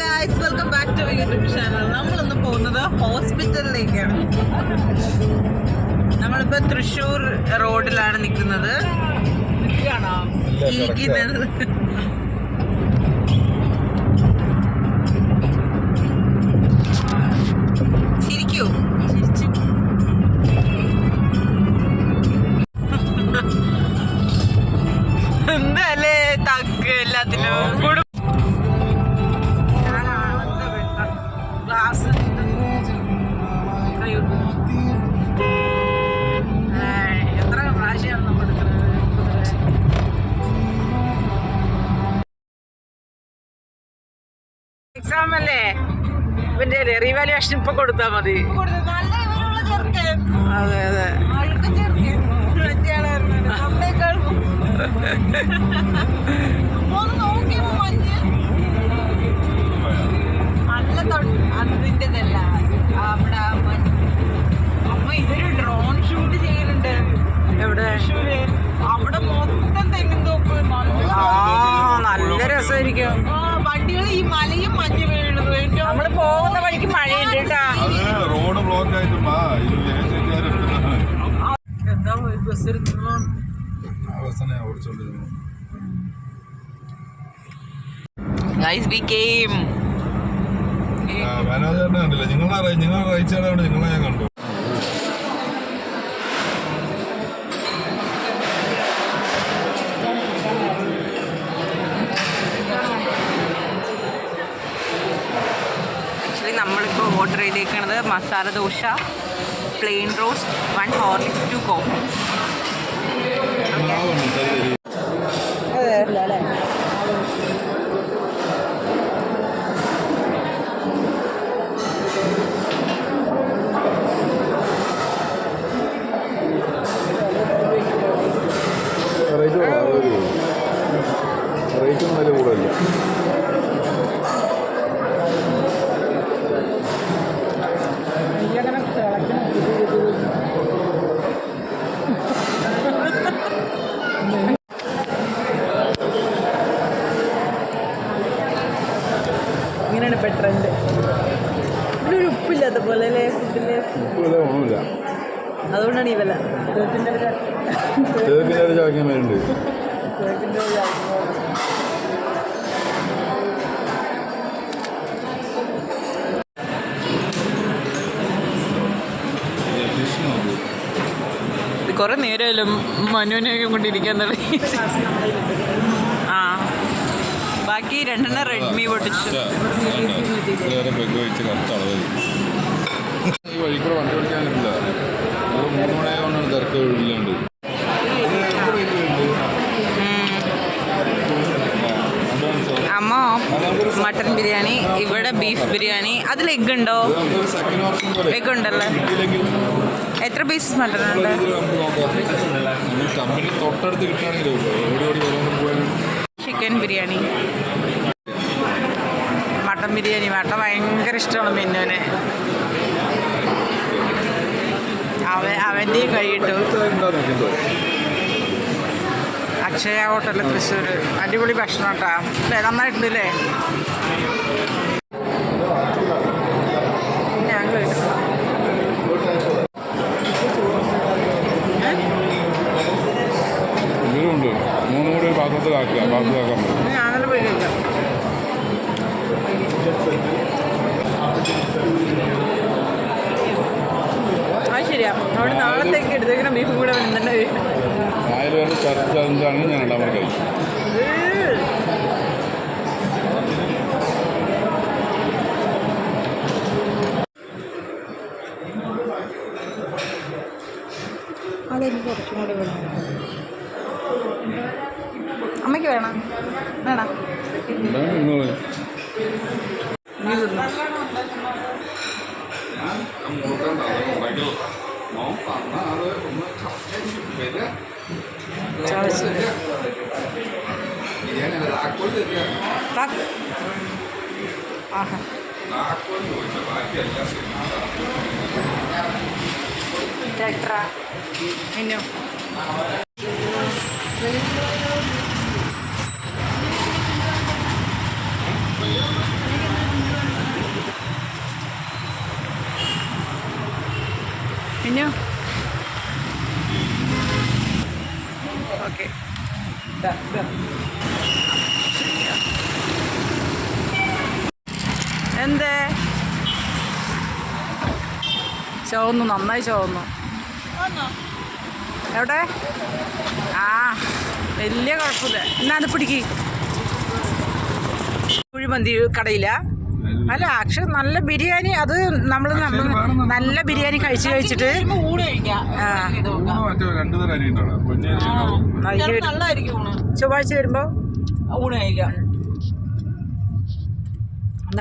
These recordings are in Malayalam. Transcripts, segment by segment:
Guys welcome back to YouTube channel നമ്മളിന്ന് പോകുന്നത് ഹോസ്പിറ്റലിലേക്കാണ് നമ്മളിപ്പോ തൃശ്ശൂർ റോഡിലാണ് നിൽക്കുന്നത്. ഇരിക്കുന്നത്. റീവാലുവേഷൻ ഇപ്പൊ കൊടുത്താ മതി. അതെ അതെ. നല്ല അതിന്റെതല്ല അവിടെ ആ മഞ്ഞ്. അമ്മ ഇതൊരു ഡ്രോൺ ഷൂട്ട് ചെയ്യുന്നുണ്ട് എവിടെ? അവിടെ മൊത്തം തോപ്പ് നല്ല രസമായിരിക്കും. വണ്ടികൾ ഈ മലയും മഞ്ഞ് വീഴുന്നത്. നമ്മൾ പോകുന്ന വഴിക്ക് മഴയുണ്ട്. ആയിട്ടുമ്പാ ഇത് ദേശക്കാരെടുക്കുന്ന എന്താ ബസ് എടുക്കുന്നു ബസ്സിനെ ഓടിച്ചോണ്ടിരുന്നു. ഗൈസ് വി കെയിം മനോജേട്ടനെ കണ്ടില്ല? നിങ്ങളെ നിങ്ങളെ റൈച്ചേടെ നിങ്ങളെ ഞാൻ കണ്ടു. Masala dosa plain roast one Horlicks two coffee rate ഒന്നും കൂടുതലില്ല ഇങ്ങനെയാണ് ഇപ്പോൾ ട്രെൻഡ് ഇവിടെ ഒരു ഉപ്പില്ലാത്ത പോലെ അല്ലേ? ഫുഡിലെ വില ഒന്നുമില്ല. അതുകൊണ്ടാണ് ഈ വില. ചേർക്കിന്റെ ഒരു ചാക്കിന് മേലുണ്ട്. കുറെ നേരമല്ലോ മനുവിനെയൊക്കെ കൊണ്ടിരിക്കാൻ തുടങ്ങി ബാക്കി രണ്ടെണ്ണം റെഡ്മി പൊട്ടിച്ചു. ഈ വണ്ടി ഓടിക്കാൻ മൂന്ന് തിരക്ക് അമ്മ മട്ടൻ ബിരിയാണി ഇവിടെ ബീഫ് ബിരിയാണി അതിൽ എഗ് ഉണ്ടോ? എഗ് ഉണ്ടല്ലേ? എത്ര പീസ് ഉള്ള ഉണ്ട്? തൊട്ടടുത്ത് കിട്ടുകയാണെങ്കിൽ chicken biryani. Mutton biryani. Mutton ഭയങ്കര ഇഷ്ടമാണ് മിന്നുവിനെ. അവ അവന്റെയും നോക്കിന്തോ അക്ഷയ ഹോട്ടൽ തൃശ്ശൂർ അടിപൊളി ഭക്ഷണം കേട്ടാ അല്ലേ നന്നായിട്ടുണ്ട് അല്ലേ ഞങ്ങൾ ഇതിലുണ്ട് മൂന്നും കൂടി ഒരു പാത്രത്തിലാക്കുക പാത്രത്തിലാക്കാൻ പറ്റും ഞാനത് പോയി കഴിക്കാം അത് ശരിയാ അവിടെ നാളത്തേക്ക് എടുത്തേക്കുന്ന ബീഫും കൂടെ തന്നെ പാത്രത്തിലാക്കാൻ പേരുടെ ചർച്ച എന്താണെങ്കിൽ ഞാൻ രണ്ടാമത് കഴിക്കും അതെനിക്ക് കുറച്ചും കൂടെ വേണം. അമ്മയ്ക്ക് വേണം വേണം എന്തായാലും നിങ്ങൾ നീ തിന്നോ ചവച്ച് താക്ക്. ആഹാ ടെട്ര മിന്നു മിന്നു എന്തേ? ചോന്നു നന്നായി ചോന്നു എവിടെ? ആ വലിയ കുഴപ്പമില്ല. എന്നാ അത് പിടിക്ക്. കുഴിമന്തി കടയില്ല അല്ല പക്ഷെ നല്ല ബിരിയാണി. അത് നമ്മൾ നമ്മൾ നല്ല ബിരിയാണി കഴിച്ചു കഴിച്ചിട്ട് ഊണ് കഴിക്കാം. ആ. ഊണ് മറ്റേ രണ്ടു തരം അരി ഉണ്ടാണ് പൊന്നരി ഉണ്ടാവും. നല്ല നല്ലതായിരിക്കും ഊണ് ചൊവ്വാഴ്ച വരുമ്പോൾ ഊണ് കഴിക്കാം അന്ന്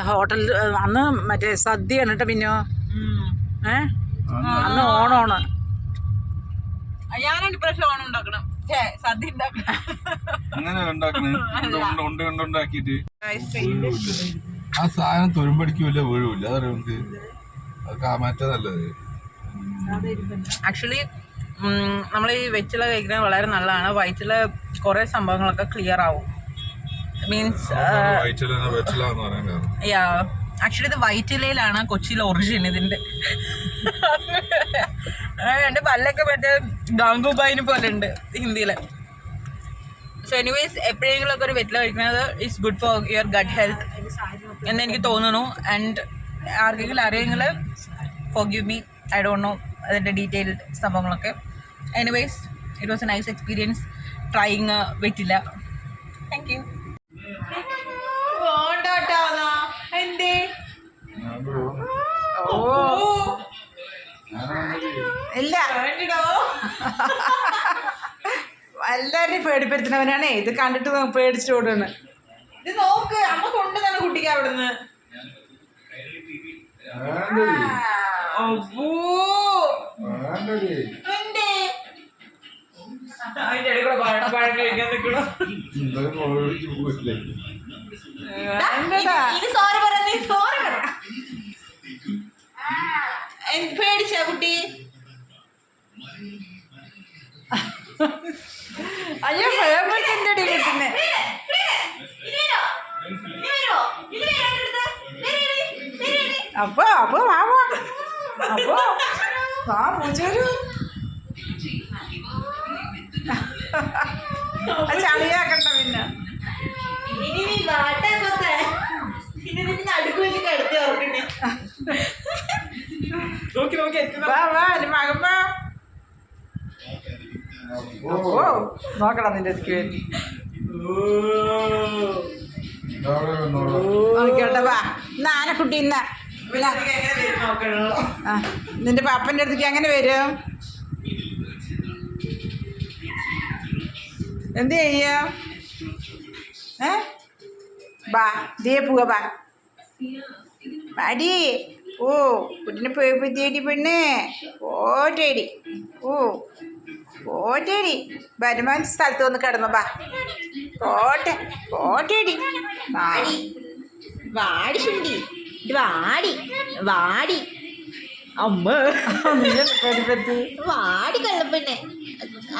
ഹോട്ടലിൽ അന്ന് മറ്റേ സദ്യ കേട്ടോ പിന്നോ ഏ? അന്ന് ഓണമാണ്. ഞാനാണ് ഇപ്രാവശ്യം ഓണം ഉണ്ടാക്കണം സദ്യ ഉണ്ടാക്കണം. ആ സാധനം തുരുമ്പടിക്കൂല വീഴൂല അതറിയാം നമുക്ക്? അതൊക്കെ ആ മാറ്റാ നല്ലത് ആക്ച്വലി നമ്മൾ ഈ വെച്ചില കഴിക്കുന്നത് വളരെ നല്ലതാണ്. വയറ്റിലെ കുറേ സംഭവങ്ങളൊക്കെ ക്ലിയർ ആവും. മീൻസ് യാ ആക്ച്വലി ഇത് വൈറ്റിലയിലാണ് കൊച്ചിയിലെ ഒറിജിൻ ഇതിന്റെ. എന്റെ പല്ലൊക്കെ മറ്റേ ഗാംഗുബായിന് പോലെ ഉണ്ട് ഹിന്ദിയിലെ. സോ എനിവേസ് എപ്പോഴെങ്കിലും ഒക്കെ ഒരു വെറ്റില കഴിക്കുന്നത് it's good for your gut health എന്ന് എനിക്ക് തോന്നുന്നു. ആൻഡ് ആർക്കെങ്കിലും അറിയെങ്കിൽ for give me I don't know അതിന്റെ ഡീറ്റെയിൽഡ് സംഭവങ്ങളൊക്കെ anyways it was a nice experience trying വെറ്റില. താങ്ക് യു എന്തേ ഓ ഇല്ല എല്ലാവരെയും പേടിപ്പെടുത്തുന്നവനാണേ. ഇത് കണ്ടിട്ട് പേടിച്ചിട്ട് ഓടുന്നു ഇത് നോക്ക് അമ്മ കൊണ്ടുതന്നെ കുട്ടിക്ക് അവിടുന്ന്. അതിന്റെ ഇടയിൽ കൂടെ പഴം കഴിക്കാൻ നിൽക്കണോ. പേടിച്ച കുട്ടി? അയ്യോ പേപ്പറ്റിന്റെ അടി കിട്ടുന്നേ. അപ്പൊ അപ്പൊ വാവാ അപ്പൊ വാ പൂച്ചൊരു ചളിയാക്കണ്ട പിന്നെ ഇനി നീ വാട്ടാൻ കൊത്തേ ഇനി നിന്നെ നടുക്ക് വെച്ച് കിടത്തി ഓർക്കണേ നോക്കി നോക്കി എത്തുന്ന വാ വാ എന്റെ മകൻ വാ ഓ നോക്കടാ നിന്റെ വാ ഇന്ന്. ഇന്ന നിന്റെ പാപ്പന്റെ അടുത്തേക്ക് എങ്ങനെ വരും? എന്ത് ചെയ്യാം? ഏ? ബാ ദേ പോവാ ബാ. അടി. ഓ കുട്ടിനെ പോയി തേടി പെണ്ണ്. തേടി. ഓ. ഓട്ടേടി വരുമാൻ സ്ഥലത്ത് വന്ന് കിടന്നു ബാ പോട്ടെ പോട്ടേടി. വാടി. വാടി ശുണ്ടി വാടി. വാടി. അമ്മ. വാടി കള്ളപ്പെണ്ണെ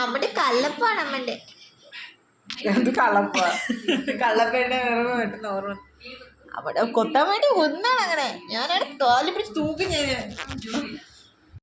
അമ്മടെ കള്ളപ്പാണ് അമ്മന്റെ എന്ത് കള്ളപ്പ? കള്ളപ്പേണ്ട വേറെ പെട്ടെന്ന് ഓർമ്മ. അവിടെ കൊത്താൻ വേണ്ടി ഒന്നാണ് അങ്ങനെ ഞാനവിടെ തോലി പിടിച്ച് തൂക്കി ഞാൻ